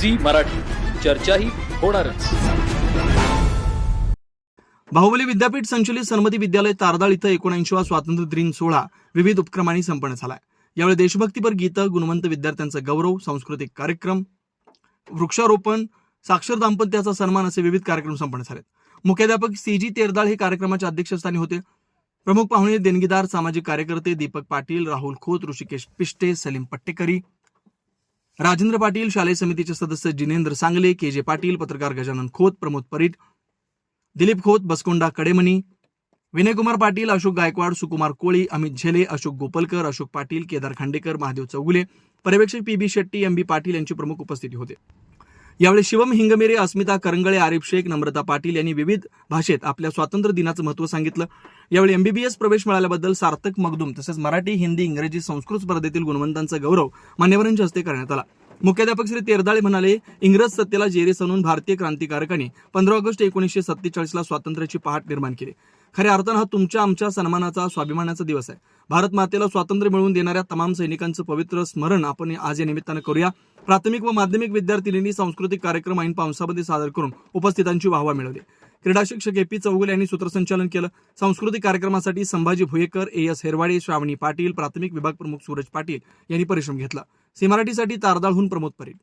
Zee Marathi. चर्चाही होणारच. बाहुबली विद्यापीठ संचलित सन्मती विद्यालय तारदाळ इथं एकोणऐंशीवा स्वातंत्र्य दिन सोहळा विविध उपक्रमांनी संपन्न झाला. यावेळी देशभक्तीपर गीतं गुणवंत विद्यार्थ्यांचा गौरव सांस्कृतिक कार्यक्रम वृक्षारोपण साक्षर दाम्पत्याचा सन्मान असे विविध कार्यक्रम संपन्न झालेत. मुख्याध्यापक सी जी तेरदाळ हे कार्यक्रमाच्या अध्यक्षस्थानी होते. प्रमुख पाहुणे देणगीदार सामाजिक कार्यकर्ते दीपक पाटील राहुल खोत ऋषिकेश पिष्टे सलीम पट्टेकरी राजेंद्र पाटील शालेय समितीचे सदस्य जिनेंद्र सांगले के जे पाटील पत्रकार गजानन खोत प्रमोद परीट दिलीप खोत बसकोंडा कडेमणी विनयकुमार पाटील अशोक गायकवाड सुकुमार कोळी अमित झेले अशोक गोपलकर अशोक पाटील केदार खांडेकर महादेव चौगुले पर्यवेक्षक P B Shetty M B Patil यांची प्रमुख उपस्थिती होते. यावेळी शिवम हिंगमेरे अस्मिता करंगळे आरिफ शेख नम्रता पाटील यांनी विविध भाषेत आपल्या स्वातंत्र्य दिनाचं महत्त्व सांगितलं. यावेळी एमबीबीएस प्रवेश मिळाल्याबद्दल सार्थक मगदूम तसेच मराठी हिंदी इंग्रजी संस्कृत स्पर्धेतील गुणवंतांचा गौरव मान्यवरांच्या हस्ते करण्यात आला. मुख्याध्यापक श्री तेरदाळे म्हणाले इंग्रज सत्तेला जेरे सणून भारतीय क्रांतिकारकांनी पंधरा ऑगस्ट एकोणीसशे सत्तेचाळीसला स्वातंत्र्याची पहाट निर्माण केली. खऱ्या अर्थानं हा तुमच्या आमच्या सन्मानाचा स्वाभिमानाचा दिवस आहे. भारत मातेला स्वातंत्र्य मिळवून देणाऱ्या तमाम सैनिकांचं पवित्र स्मरण आपण आज या निमित्तानं करूया. प्राथमिक व माध्यमिक विद्यार्थिनींनी सांस्कृतिक कार्यक्रम ऐन पावसामध्ये सादर करून उपस्थितांची वाहवा मिळवली. क्रीडा शिक्षक ए पी चौगुले यांनी सूत्रसंचालन केलं. सांस्कृतिक कार्यक्रमासाठी संभाजी भुयेकर ए एस हेरवाडे श्रावणी पाटील प्राथमिक विभाग प्रमुख सूरज पाटील यांनी परिश्रम घेतला. सी मराठीसाठी तारदाळहून प्रमोद परीट